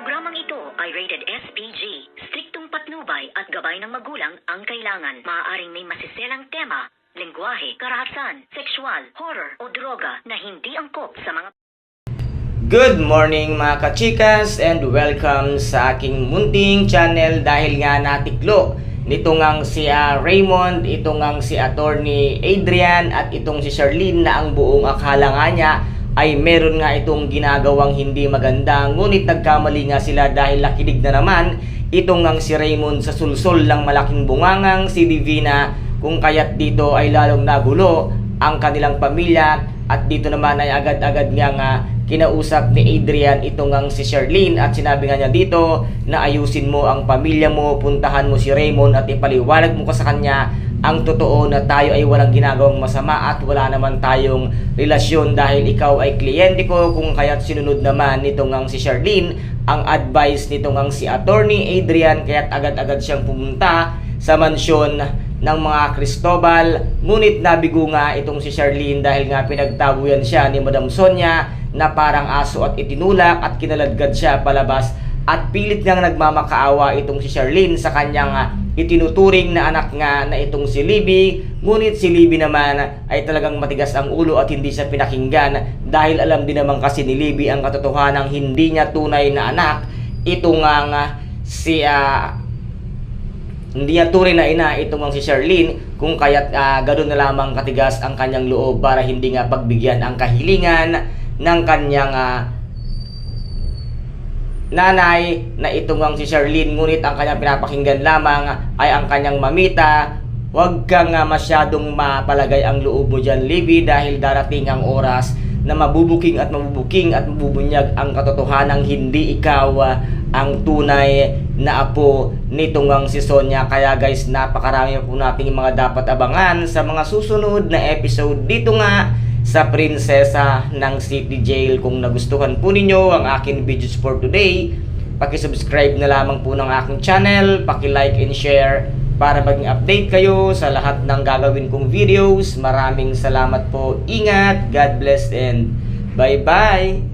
Programang ito ay rated SPG. Striktong patnubay at gabay ng magulang ang kailangan. Maaaring may masiselang tema, lengguwahe, karahasan, sexual, horror o droga na hindi angkop sa mga Good morning mga kachikas and welcome sa aking munting channel dahil nga natiklo nito ngang si ah, Raymond, ito ngang si attorney Adrian at itong si Charlene na ang buong akala nga niya ay meron nga itong ginagawang hindi maganda. Ngunit nagkamali nga sila dahil nakinig na naman itong ngang si Raymond sa sulsol ng malaking bungangang si Divina kung kaya't dito ay lalong nagulo ang kanilang pamilya at dito naman ay agad-agad nga nga kinausap ni Adrian itong ang si Charlene at sinabi nga niya dito na ayusin mo ang pamilya mo, puntahan mo si Raymond at ipaliwanag mo ka sa kanya ang totoo na tayo ay walang ginagawang masama at wala naman tayong relasyon dahil ikaw ay kliyente ko kung kaya't sinunod naman nitong ang si Charlene ang advice nitong ang si attorney Adrian kaya't agad-agad siyang pumunta sa mansyon ng mga Cristobal. Ngunit nabigo nga itong si Charlene dahil nga pinagtabuyan siya ni Madam Sonia na parang aso at itinulak at kinaladkad siya palabas at pilit ngang nagmamakaawa itong si Charlene sa kanyang itinuturing na anak nga na itong si Libby. Ngunit si Libby naman ay talagang matigas ang ulo at hindi siya pinakinggan dahil alam din naman kasi ni Libby ang katotohanan hindi niya tunay na anak. Ito nga si ah, hindi niya tunay na ina itong si Charlene kung kaya't uh, ganoon na lamang katigas ang kanyang loob para hindi nga pagbigyan ang kahilingan ng kanyang ah, nanay na itong ang si Charlene ngunit ang kanyang pinapakinggan lamang ay ang kanyang mamita Huwag kang masyadong mapalagay ang loob mo dyan, Libby, dahil darating ang oras na mabubuking at mabubuking at mabubunyag ang katotohanang hindi ikaw ah, ang tunay na apo nitong ang si Sonia. Kaya guys, napakarami po nating mga dapat abangan sa mga susunod na episode dito nga sa Prinsesa ng City Jail. Kung nagustuhan po ninyo ang akin videos for today, Paki-subscribe na lamang po ng aking channel, paki-like and share para maging update kayo sa lahat ng gagawin kong videos. Maraming salamat po. Ingat, God bless and bye-bye.